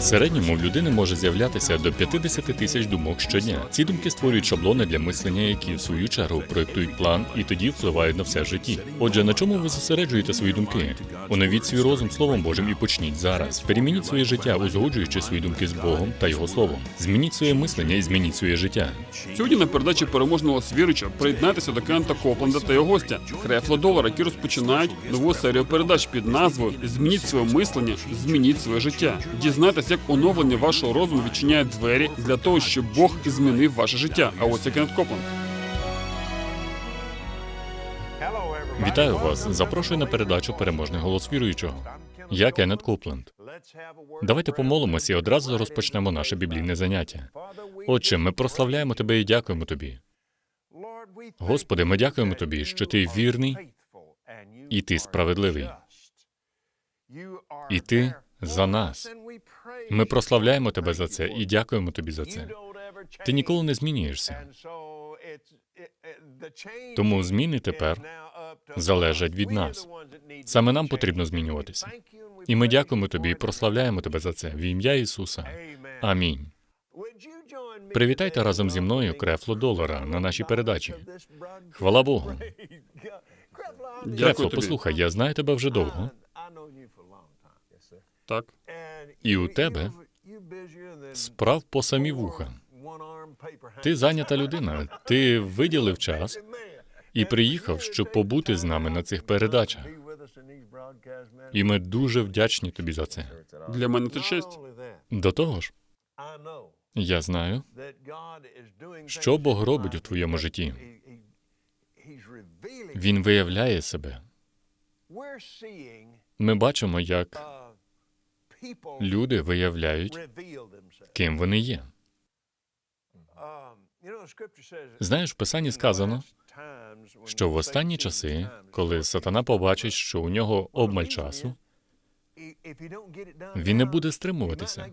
В середньому в людини може з'являтися до 50 тисяч думок щодня. Ці думки створюють шаблони для мислення, які в свою чергу проєктують план і тоді впливають на все в житті. Отже, на чому ви зосереджуєте свої думки? Оновіть свій розум Словом Божим і почніть зараз. Перемініть своє життя, узгоджуючи свої думки з Богом та Його Словом. Змініть своє мислення і змініть своє життя. Сьогодні на передачі переможного свірича приєднайтеся до Кента Копленда та його гостя Хрефла Долара, які розпочинають нову серію передач під назвою Змініть своє мислення, змініть своє життя. Дізнайтесь, як оновлення вашого розуму відчиняє двері для того, щоб Бог змінив ваше життя. А ось і Кент Копленд. Вітаю вас. Запрошую на передачу Переможний голос віруючого. Я Кеннет Копленд. Давайте помолимося і одразу розпочнемо наше біблійне заняття. Отче, ми прославляємо тебе і дякуємо тобі. Господи, ми дякуємо тобі, що ти вірний і ти справедливий. І ти за нас. Ми прославляємо тебе за це і дякуємо тобі за це. Ти ніколи не змінюєшся. Тому зміни тепер залежать від нас. Саме нам потрібно змінюватися. І ми дякуємо тобі і прославляємо тебе за це в ім'я Ісуса. Амінь. Привітайте разом зі мною Крефло Долара на нашій передачі. Хвала Богу. Крефло, послухай, я знаю тебе вже довго, Так. І у тебе справ по самі вуха. Ти зайнята людина. Ти виділив час і приїхав, щоб побути з нами на цих передачах. І ми дуже вдячні тобі за це. Для мене це честь. До того ж, я знаю, що Бог робить у твоєму житті. Він виявляє себе. Ми бачимо, як люди виявляють, ким вони є. Знаєш, в Писанні сказано, що в останні часи, коли сатана побачить, що у нього обмаль часу, він не буде стримуватися.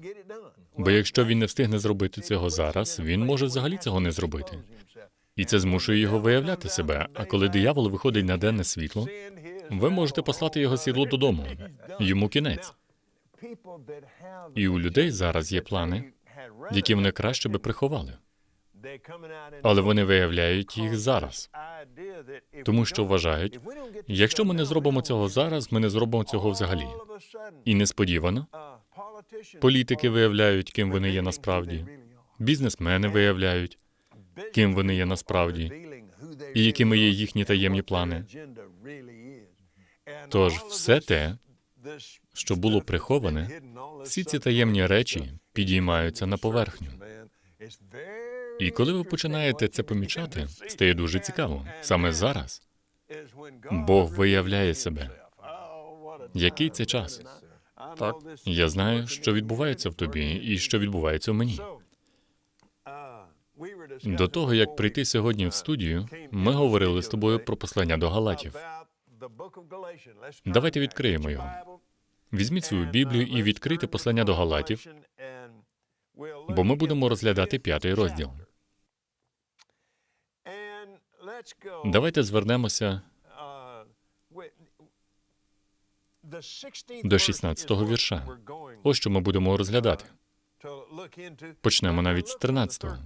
Бо якщо він не встигне зробити цього зараз, він може взагалі цього не зробити. І це змушує його виявляти себе. А коли диявол виходить на денне світло, ви можете послати його сідло додому. Йому кінець. І у людей зараз є плани, які вони краще би приховали. Але вони виявляють їх зараз, тому що вважають, якщо ми не зробимо цього зараз, ми не зробимо цього взагалі. І несподівано політики виявляють, ким вони є насправді. Бізнесмени виявляють, ким вони є насправді, і якими є їхні таємні плани. Тож все те, що було приховане, всі ці таємні речі підіймаються на поверхню. І коли ви починаєте це помічати, стає дуже цікаво. Саме зараз Бог виявляє себе. Який це час? Так. Я знаю, що відбувається в тобі і що відбувається в мені. До того як прийти сьогодні в студію, ми говорили з тобою про послання до Галатів. Давайте відкриємо його. Візьміть свою Біблію і відкрийте послання до Галатів, бо ми будемо розглядати п'ятий розділ. Давайте звернемося до 16-го вірша. Ось що ми будемо розглядати. Почнемо навіть з 13-го.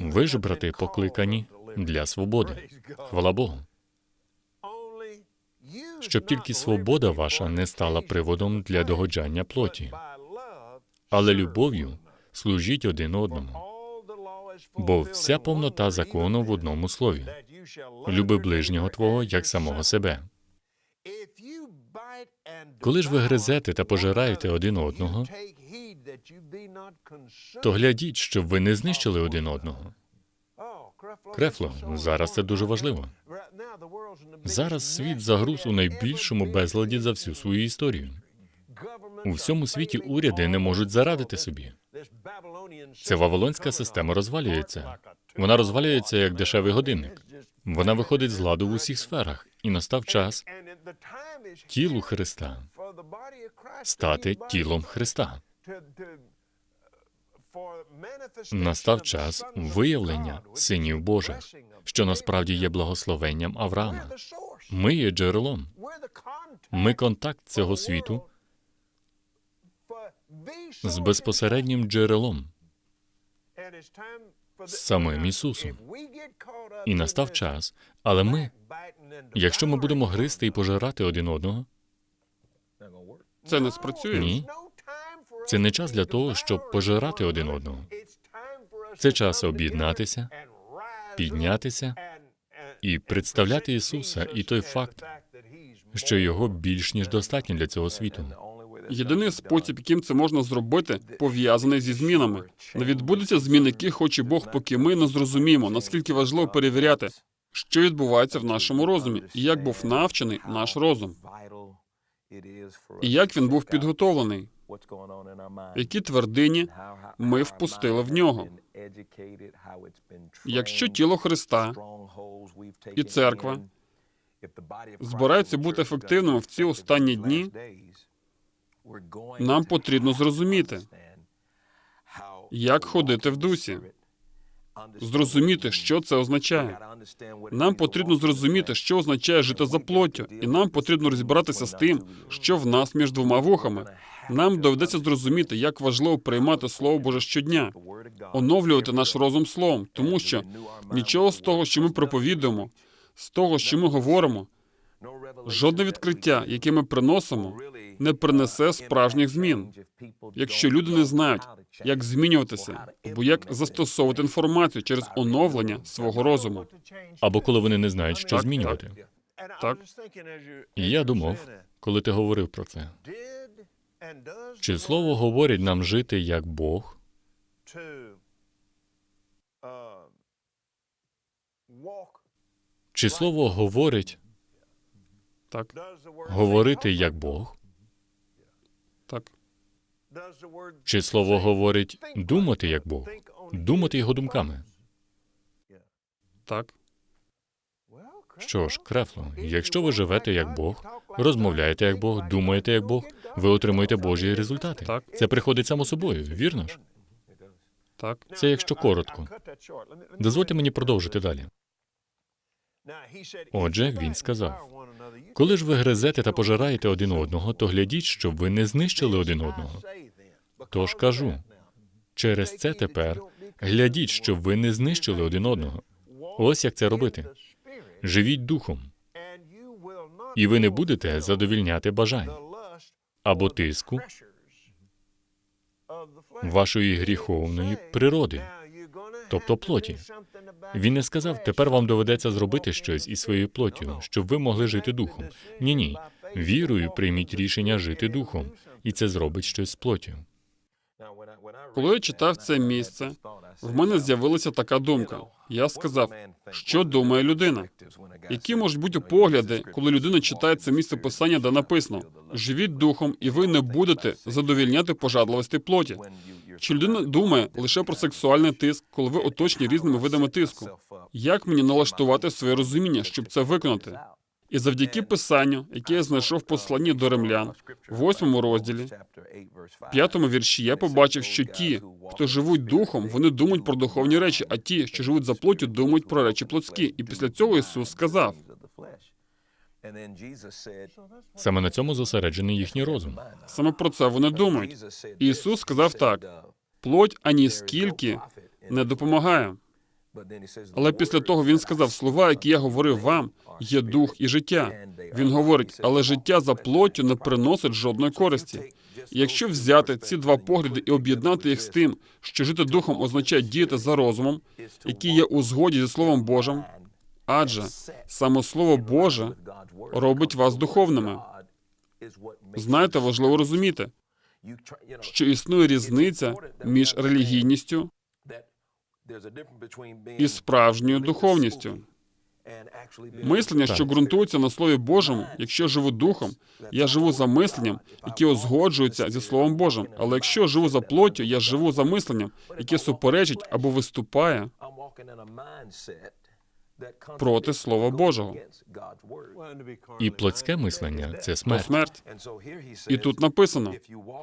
Ви ж, брати, покликані для свободи. Хвала Богу. Щоб тільки свобода ваша не стала приводом для догоджання плоті, але любов'ю служіть один одному. Бо вся повнота закону в одному слові люби ближнього твого як самого себе. Коли ж ви гризете та пожираєте один одного, то глядіть, щоб ви не знищили один одного. Крефло, зараз це дуже важливо. Зараз світ загруз у найбільшому безладі за всю свою історію. У всьому світі уряди не можуть зарадити собі. Ця вавилонська система розвалюється. Вона розвалюється як дешевий годинник. Вона виходить з ладу в усіх сферах, і настав час тілу Христа стати тілом Христа. Настав час виявлення синів Божих, що насправді є благословенням Авраама. Ми є джерелом. Ми контакт цього світу з безпосереднім джерелом, з самим Ісусом. і настав час. Але ми, якщо ми будемо гризти і пожирати один одного, Це не спрацює. Ні. Це не час для того, щоб пожирати один одного. Це час об'єднатися, піднятися і представляти Ісуса і той факт, що його більш ніж достатньо для цього світу. Єдиний спосіб, яким це можна зробити, пов'язаний зі змінами. Не відбудеться змін, які хоче Бог, поки ми не зрозуміємо, наскільки важливо перевіряти, що відбувається в нашому розумі, і як був навчений наш розум, і як він був підготовлений, які твердині ми впустили в нього. Якщо тіло Христа і церква збираються бути ефективними в ці останні дні, нам потрібно зрозуміти, як ходити в дусі, зрозуміти, що це означає. Нам потрібно зрозуміти, що означає жити за плоттю, і нам потрібно розібратися з тим, що в нас між двома вухами. Нам доведеться зрозуміти, як важливо приймати Слово Боже щодня, оновлювати наш розум словом, тому що нічого з того, що ми проповідуємо, з того, що ми говоримо, жодне відкриття, яке ми приносимо, не принесе справжніх змін. Якщо люди не знають, як змінюватися, або як застосовувати інформацію через оновлення свого розуму. Або коли вони не знають, що Так, змінювати. Так. І я думав, коли ти говорив про це, чи слово говорить нам жити як Бог, чи слово говорить Так, говорити як Бог, так, чи слово говорить думати як Бог, думати його думками? так. Що ж, Крефло, якщо ви живете як Бог, розмовляєте як Бог, думаєте як Бог, ви отримуєте Божі результати. Так. Це приходить само собою, вірно ж? Так, Це якщо коротко. Дозвольте мені продовжити далі. Отже, він сказав, Коли ж ви гризете та пожираєте один одного, то глядіть, щоб ви не знищили один одного. Тож кажу, через це тепер глядіть, щоб ви не знищили один одного. Ось як це робити. Живіть духом, і ви не будете задовільняти бажань або тиску вашої гріховної природи, тобто плоті. Він не сказав, тепер вам доведеться зробити щось із своєю плоттю, щоб ви могли жити духом. Ні, ні. Вірою прийміть рішення жити духом, і це зробить щось з плоттю. коли я читав це місце, в мене з'явилася така думка. Я сказав, що думає людина? Які можуть бути погляди, коли людина читає це місце писання, де написано живіть духом, і ви не будете задовільняти пожадливості плоті. Чи людина думає лише про сексуальний тиск, коли ви оточені різними видами тиску? Як мені налаштувати своє розуміння, щоб це виконати? І завдяки писанню, яке я знайшов в посланні до римлян, в восьмому розділі, в п'ятому вірші, я побачив, що ті, хто живуть духом, вони думають про духовні речі, а ті, що живуть за плоттю, думають про речі плотські. І після цього Ісус сказав: Саме на цьому зосереджений їхній розум. саме про це вони думають. Ісус сказав так: плоть ані скільки не допомагає. Але після того він сказав слова, які я говорив вам, є дух і життя. Він говорить, але життя за плоттю не приносить жодної користі. І якщо взяти ці два погляди і об'єднати їх з тим, що жити духом означає діяти за розумом, який є у згоді зі Словом Божим, адже саме Слово Боже робить вас духовними. Знаєте, важливо розуміти, що існує різниця між релігійністю і справжньою духовністю. Мислення, що ґрунтується на Слові Божому, якщо живу духом, я живу за мисленням, яке узгоджується зі Словом Божим. Але якщо живу за плоттю, я живу за мисленням, яке суперечить або виступає проти Слова Божого. І плотське мислення це То смерть. смерть. І тут написано: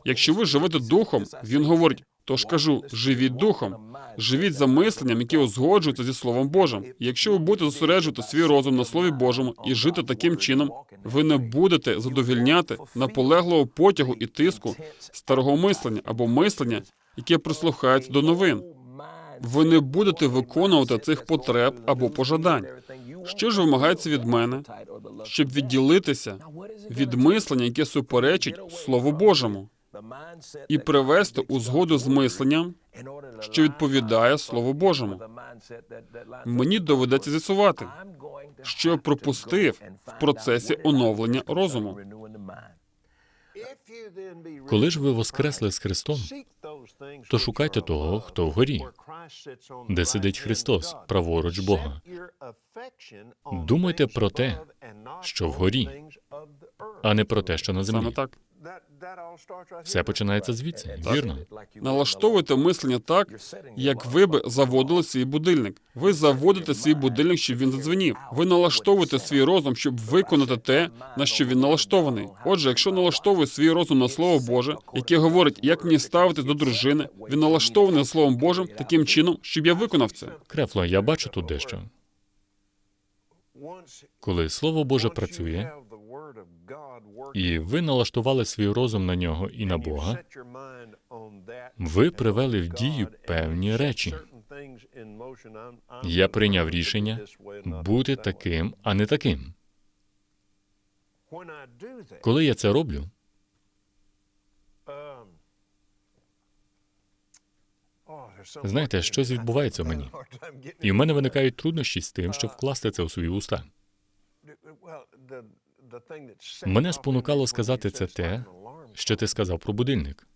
якщо ви живете духом, він говорить, тож кажу, живіть духом. Живіть за мисленням, яке узгоджується зі Словом Божим. Якщо ви будете зосереджувати свій розум на Слові Божому і жити таким чином, ви не будете задовільняти наполеглого потягу і тиску старого мислення або мислення, яке прислухається до новин. Ви не будете виконувати цих потреб або пожадань. Що ж вимагається від мене, щоб відділитися від мислення, яке суперечить Слову Божому, і привести у згоду з мисленням, що відповідає Слову Божому? Мені доведеться з'ясувати, що я пропустив в процесі оновлення розуму. Коли ж ви воскресли з Христом, то шукайте того, хто вгорі, де сидить Христос, праворуч Бога. Думайте про те, що вгорі, а не про те, що на Саме землі. так. Все починається звідси, вірно? Налаштовуйте мислення так, як ви би заводили свій будильник. Ви заводите свій будильник, щоб він задзвенів. Ви налаштовуєте свій розум, щоб виконати те, на що він налаштований. Отже, якщо налаштовує свій розум на слово Боже, яке говорить, як мені ставитись до дружини, він налаштований словом Божим таким чином, щоб я виконав це. Крефло, я бачу тут дещо. Коли Слово Боже працює, і ви налаштували свій розум на нього і на Бога, ви привели в дію певні речі. Я прийняв рішення бути таким, а не таким. Коли я це роблю, Знаєте, щось відбувається в мені. і в мене виникають труднощі з тим, щоб вкласти це у свої уста. Мене спонукало сказати це те, Що ти сказав про будильник?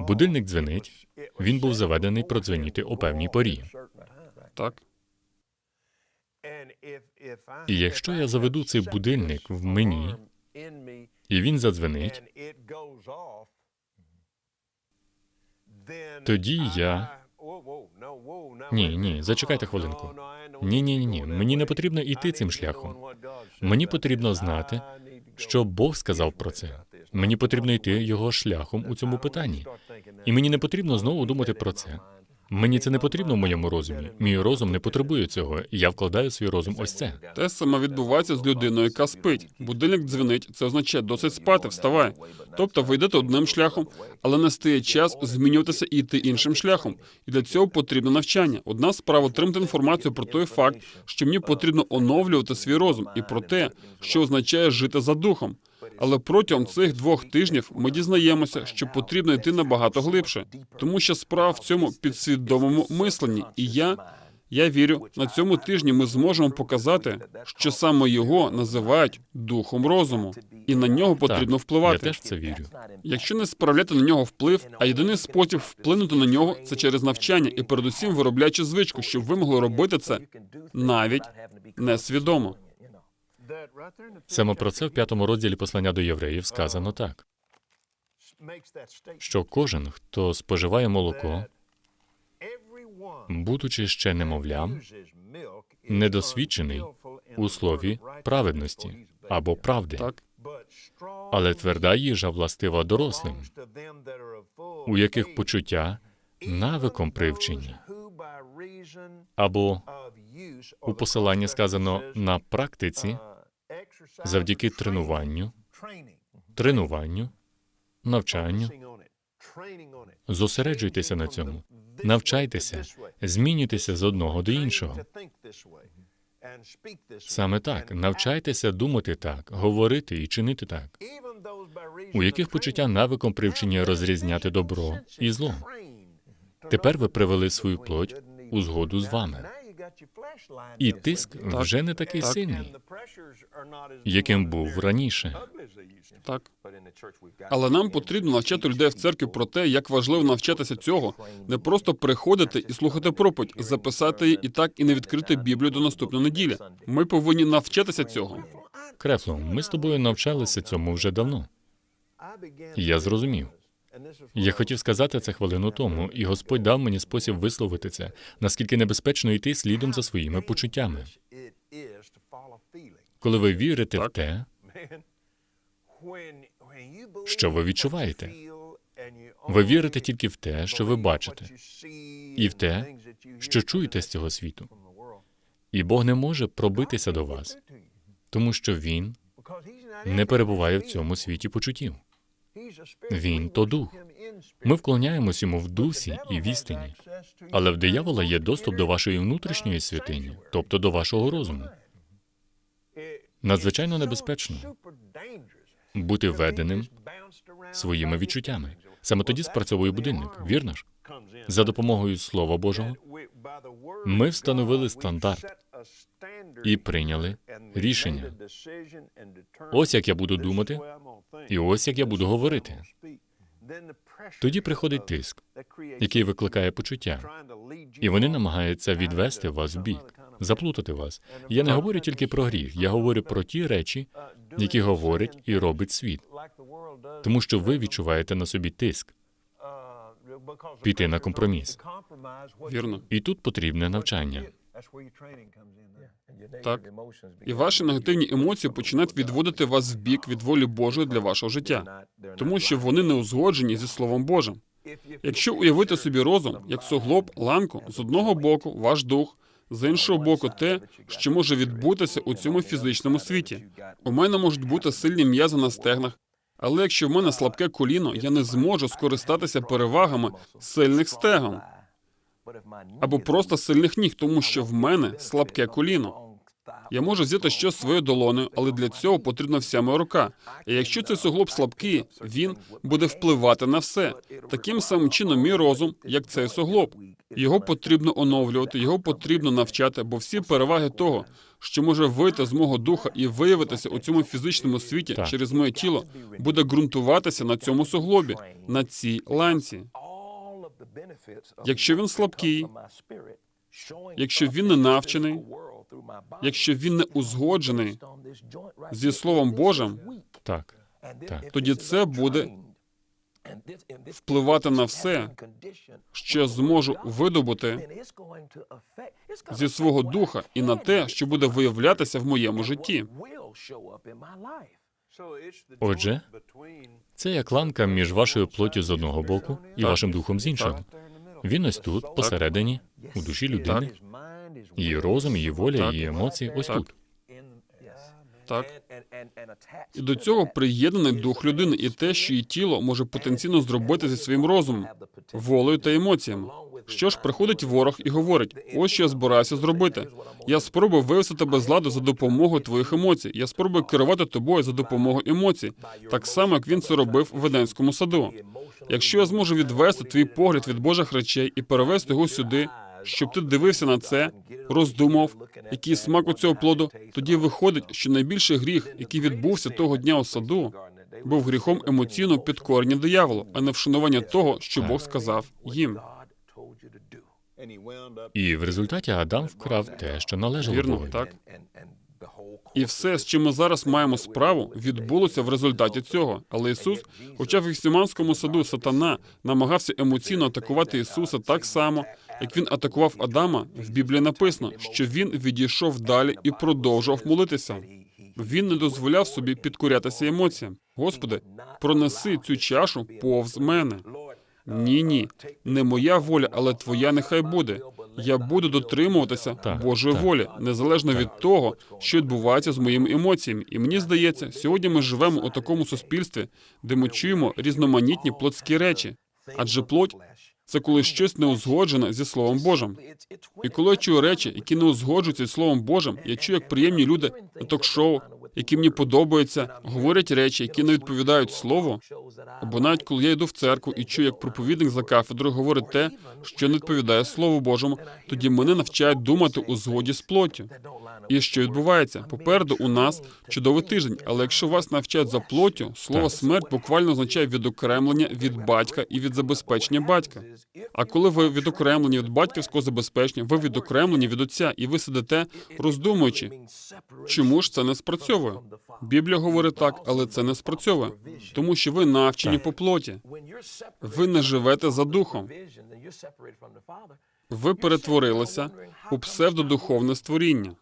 Будильник дзвенить. Він був заведений продзвеніти о певній порі. Так, І якщо я заведу цей будильник в мені, і він задзвенить, тоді я. Ні, ні, зачекайте хвилинку. Ні, ні, ні, ні. Мені не потрібно йти цим шляхом. Мені потрібно знати, що Бог сказав про це. Мені потрібно йти його шляхом у цьому питанні. І мені не потрібно знову думати про це. Мені це не потрібно в моєму розумі. Мій розум не потребує цього. Я вкладаю свій розум ось це. те саме відбувається з людиною, яка спить. Будильник дзвенить, це означає досить спати, вставай. Тобто ви йдете одним шляхом, але настає час змінюватися і йти іншим шляхом. І для цього потрібно навчання. Одна справа отримати інформацію про той факт, що мені потрібно оновлювати свій розум, і про те, що означає жити за духом. Але протягом цих двох тижнів ми дізнаємося, що потрібно йти набагато глибше, тому що справа в цьому підсвідомому мисленні. І я, я вірю, на цьому тижні ми зможемо показати, що саме його називають духом розуму, і на нього потрібно Я впливати. теж в це вірю. Якщо не справляти на нього вплив, а єдиний спосіб вплинути на нього це через навчання і передусім виробляючи звичку, щоб ви могли робити це навіть несвідомо. Саме про це в п'ятому розділі послання до євреїв сказано так: що кожен, хто споживає молоко, будучи ще немовлям, недосвідчений у слові праведності або правди, Так, але тверда їжа властива дорослим, у яких почуття навиком привчені, або у посиланні сказано на практиці завдяки тренуванню, тренуванню, навчанню. Зосереджуйтеся на цьому, навчайтеся, змінюйтеся з одного до іншого. Саме так, навчайтеся думати так, говорити і чинити так, у яких почуття навиком привчені розрізняти добро і зло. Тепер ви привели свою плоть у згоду з вами. І тиск вже не такий Так. сильний, яким був раніше. так. Але нам потрібно навчати людей в церкві про те, як важливо навчатися цього, не просто приходити і слухати проповідь, записати її і так і не відкрити Біблію до наступної неділі. Ми повинні навчатися цього. Крефло, ми з тобою навчалися цьому вже давно. Я зрозумів. Я хотів сказати це хвилину тому, і Господь дав мені спосіб висловити це, наскільки небезпечно йти слідом за своїми почуттями. Коли ви вірите в те, що ви відчуваєте, Ви вірите тільки в те, що ви бачите, і в те, що чуєте з цього світу. І Бог не може пробитися до вас, тому що Він не перебуває в цьому світі почуттів. Він то дух. Ми вклоняємось йому в дусі і в істині. Але в диявола є доступ до вашої внутрішньої святині, тобто до вашого розуму. Надзвичайно небезпечно бути веденим своїми відчуттями. Саме тоді спрацьовує будильник, вірно ж? За допомогою Слова Божого ми встановили стандарт і прийняли рішення. Ось як я буду думати, і ось як я буду говорити. Тоді приходить тиск, який викликає почуття, і вони намагаються відвести вас в бік, заплутати вас. Я не говорю тільки про гріх, я говорю про ті речі, які говорить і робить світ, тому що ви відчуваєте на собі тиск. піти на компроміс. Вірно. І тут потрібне навчання. Так. І ваші негативні емоції починають відводити вас в бік від волі Божої для вашого життя, тому що вони не узгоджені зі Словом Божим. Якщо уявити собі розум як суглоб ланку, з одного боку ваш дух, з іншого боку, те, що може відбутися у цьому фізичному світі. У мене можуть бути сильні м'язи на стегнах, але якщо в мене слабке коліно, я не зможу скористатися перевагами сильних стегон або просто сильних ніг, тому що в мене слабке коліно. Я можу взяти щось своєю долоною, але для цього потрібна вся моя рука. І якщо цей суглоб слабкий, він буде впливати на все. Таким самим чином, мій розум, як цей суглоб. Його потрібно оновлювати, його потрібно навчати, бо всі переваги того, що може вийти з мого духа і виявитися у цьому фізичному світі Так. через моє тіло, буде ґрунтуватися на цьому суглобі, на цій ланці. Якщо він слабкий, якщо він не навчений, якщо він не узгоджений зі Словом Божим, Так, так. тоді це буде впливати на все, що я зможу видобути зі свого духа і на те, що буде виявлятися в моєму житті. Отже, це як ланка між вашою плоттю з одного боку і вашим духом з іншого. Він ось тут, посередині, у душі людини, її розум, її воля, її емоції ось тут. Так і до цього приєднаний дух людини, і те, що її тіло може потенційно зробити зі своїм розумом, волею та емоціями. Що ж, приходить ворог і говорить: ось що я збираюся зробити. Я спробую вивести тебе з ладу за допомогою твоїх емоцій. Я спробую керувати тобою за допомогою емоцій, так само як він це робив у Веденському саду. Якщо я зможу відвести твій погляд від Божих речей і перевести його сюди, щоб ти дивився на це, роздумав, який смак у цього плоду, тоді виходить, що найбільший гріх, який відбувся того дня у саду, був гріхом емоційного підкорення дияволу, а не вшанування того, що Бог сказав їм. І в результаті Адам вкрав те, що належало Вірно, Богу. так. І все, з чим ми зараз маємо справу, відбулося в результаті цього. Але Ісус, хоча в Гефсиманському саду сатана намагався емоційно атакувати Ісуса так само, як він атакував Адама, в Біблії написано, що він відійшов далі і продовжував молитися. Він не дозволяв собі підкорятися емоціям. Господи, пронеси цю чашу повз мене. Ні, ні, не моя воля, але твоя нехай буде. Я буду дотримуватися Так, Божої так. волі, незалежно від того, що відбувається з моїми емоціями. І мені здається, сьогодні ми живемо у такому суспільстві, де ми чуємо різноманітні плотські речі. Адже плоть це коли щось не узгоджене зі Словом Божим. І коли я чую речі, які не узгоджуються зі Словом Божим, я чую, як приємні люди на ток-шоу, які мені подобаються, говорять речі, які не відповідають слову. Або навіть коли я йду в церкву і чую, як проповідник за кафедрою говорить те, що не відповідає Слову Божому, тоді мене навчають думати у згоді з плоттю. І що відбувається? Попереду у нас чудовий тиждень, але якщо вас навчають за плоттю, слово смерть буквально означає відокремлення від батька і від забезпечення батька. А коли ви відокремлені від батьківського забезпечення, ви відокремлені від отця, і ви сидите, роздумуючи, чому ж це не спрацьовує? Біблія говорить так, але це не спрацьовує, тому що ви навчені по плоті. Ви не живете за духом. Ви перетворилися у псевдодуховне створіння.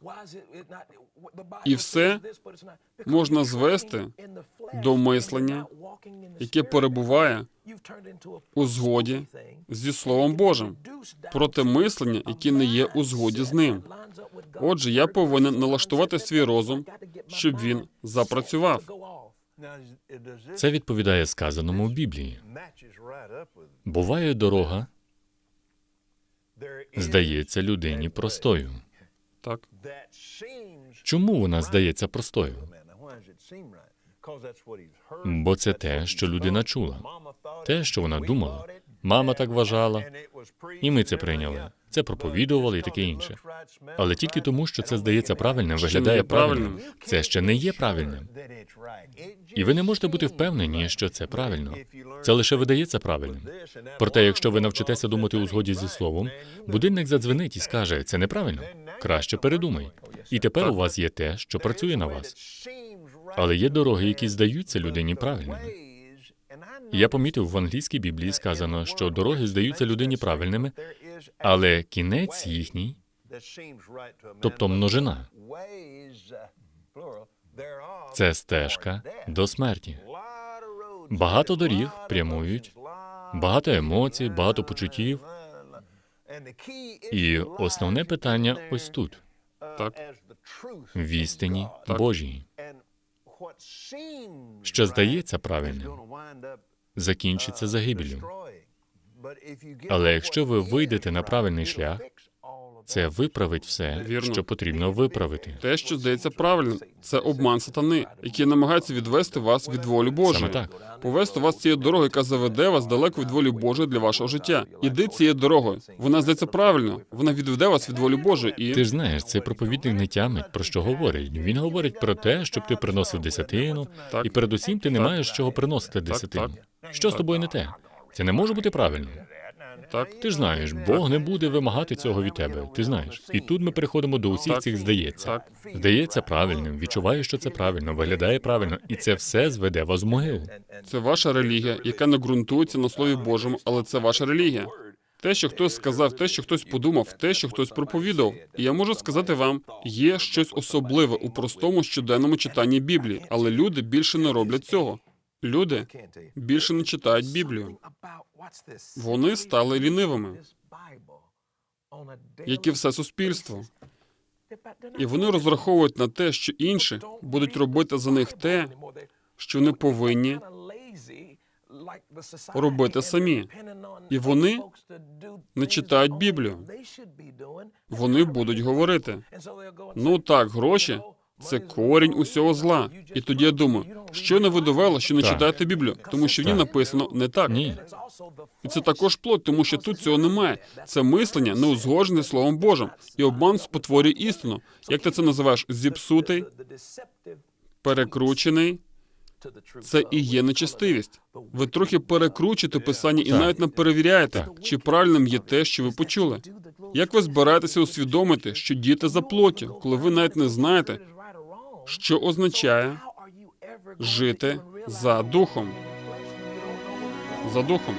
І все можна звести до мислення, яке перебуває у згоді зі Словом Божим, проти мислення, яке не є у згоді з ним. Отже, я повинен налаштувати свій розум, щоб він запрацював. Це відповідає сказаному в Біблії. Буває дорога, здається людині простою. Так, Чому вона здається простою? Бо це те, що людина чула, те, що вона думала. Мама так вважала, і ми це прийняли. Це проповідували і таке інше. Але тільки тому, що це здається правильним, виглядає правильним. Це ще не є правильним. І ви не можете бути впевнені, що це правильно. Це лише видається правильним. Проте, якщо ви навчитеся думати у згоді зі словом, будильник задзвенить і скаже, це неправильно. Краще передумай. І тепер у вас є те, що працює на вас. Але є дороги, які здаються людині правильними. Я помітив в англійській Біблії сказано, що дороги здаються людині правильними, але кінець їхній тобто множина. це стежка до смерті. Багато доріг прямують, багато емоцій, багато почуттів. І основне питання ось тут Так. в істині Так. Божій. Що здається правильним, закінчиться загибелю. Але якщо ви вийдете на правильний шлях, Це виправить все, Вірно. що потрібно виправити. те, що здається правильним, це обман сатани, який намагається відвести вас від волі Божої. Саме так. Повести вас цією дорогою, яка заведе вас далеко від волі Божої для вашого життя. Іди цією дорогою. Вона здається правильно. Вона відведе вас від волі Божої і Ти ж знаєш, цей проповідник не тямить про що говорить. Він говорить про те, щоб ти приносив десятину, Так. і передусім ти не маєш чого приносити десятину. Що з тобою не те? Це не може бути правильно. Так. Ти знаєш, Бог не буде вимагати цього від тебе. Ти знаєш. І тут ми переходимо до усіх цих здається. Так. Здається правильним, відчуваю, що це правильно, виглядає правильно, і це все зведе вас в могилу. Це ваша релігія, яка не ґрунтується на слові Божому, але це ваша релігія. Те, що хтось сказав, те, що хтось подумав, те, що хтось проповідав. І я можу сказати вам, є щось особливе у простому щоденному читанні Біблії, але люди більше не роблять цього. Люди більше не читають Біблію. Вони стали лінивими, як і все суспільство. І вони розраховують на те, що інші будуть робити за них те, що вони повинні робити самі. І вони не читають Біблію. Вони будуть говорити: ну так, гроші це корінь усього зла. І тоді я думаю, що не ви довело, що не Так. читаєте Біблію, тому що в ній Так. написано не так. Ні. І це також плод, тому що тут цього немає. Це мислення не узгоджене Словом Божим, і обман спотворює істину. Як ти це називаєш? Зіпсутий, перекручений. Це і є нечистивість. Ви трохи перекручуєте писання і Так. навіть не перевіряєте, Так. чи правильним є те, що ви почули. Як ви збираєтеся усвідомити, що діти за плоттю, коли ви навіть не знаєте, що означає жити за духом? За духом.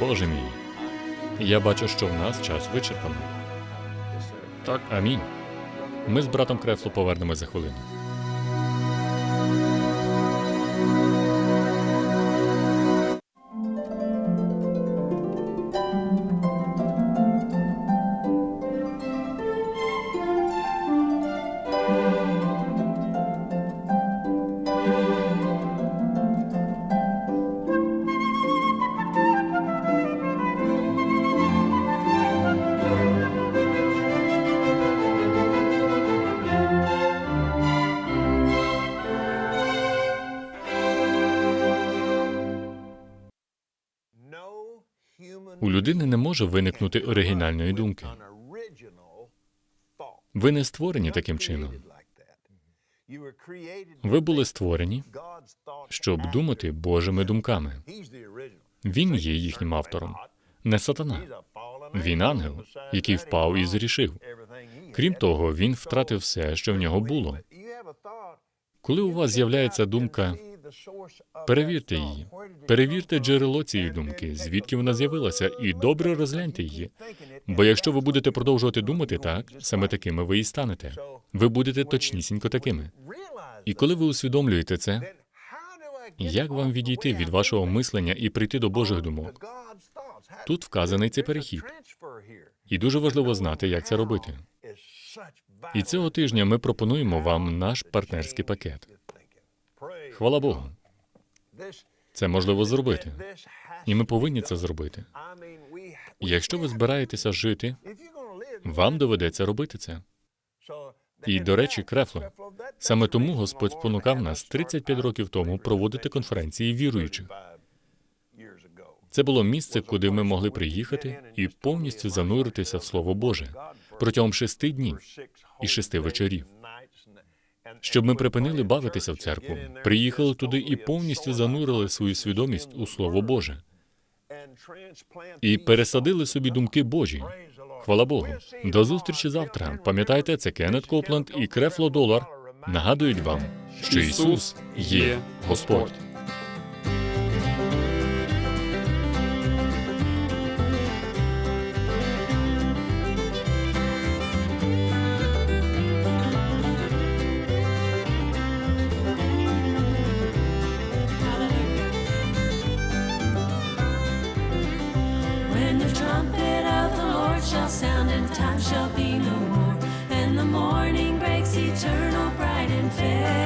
Боже мій. Я бачу, що в нас час вичерпано. Так. Амінь. Ми з братом Крефло повернемось за хвилину. Людини не може виникнути оригінальної думки. Ви не створені таким чином. Ви були створені, щоб думати Божими думками. Він є їхнім автором, не сатана. Він ангел, який впав і зрішив. Крім того, він втратив все, що в нього було. Коли у вас з'являється думка Перевірте її. Перевірте джерело цієї думки, звідки вона з'явилася, і добре розгляньте її. Бо якщо ви будете продовжувати думати так, саме такими ви і станете. Ви будете точнісінько такими. І коли ви усвідомлюєте це, як вам відійти від вашого мислення і прийти до Божих думок? Тут вказаний цей перехід. І дуже важливо знати, як це робити. І цього тижня ми пропонуємо вам наш партнерський пакет. Хвала Богу, це можливо зробити. І ми повинні це зробити. Якщо ви збираєтеся жити, вам доведеться робити це. І, до речі, Крефло, саме тому Господь спонукав нас 35 років тому проводити конференції віруючих. Це було місце, куди ми могли приїхати і повністю зануритися в Слово Боже протягом шести днів і шести вечорів. Щоб ми припинили бавитися в церкву, приїхали туди і повністю занурили свою свідомість у Слово Боже і пересадили собі думки Божі. Хвала Богу. До зустрічі завтра. Пам'ятайте, це Кеннет Копланд і Крефло Долар нагадують вам, що Ісус є Господь. confess.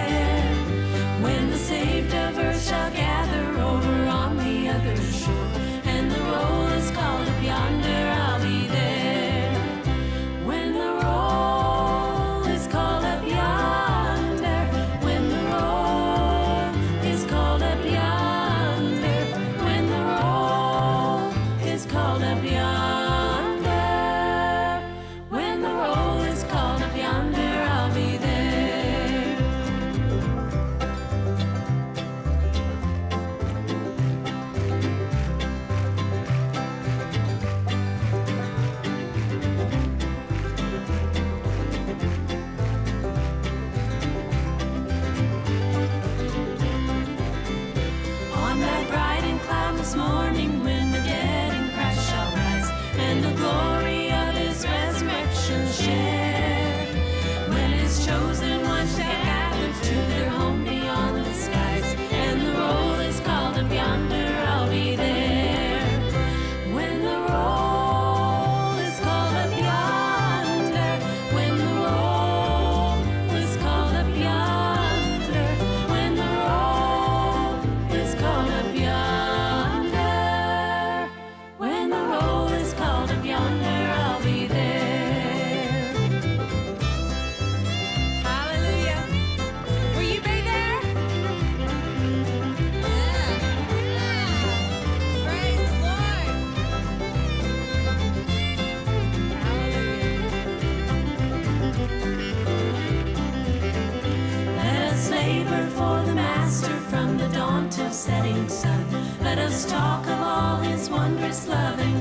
first loving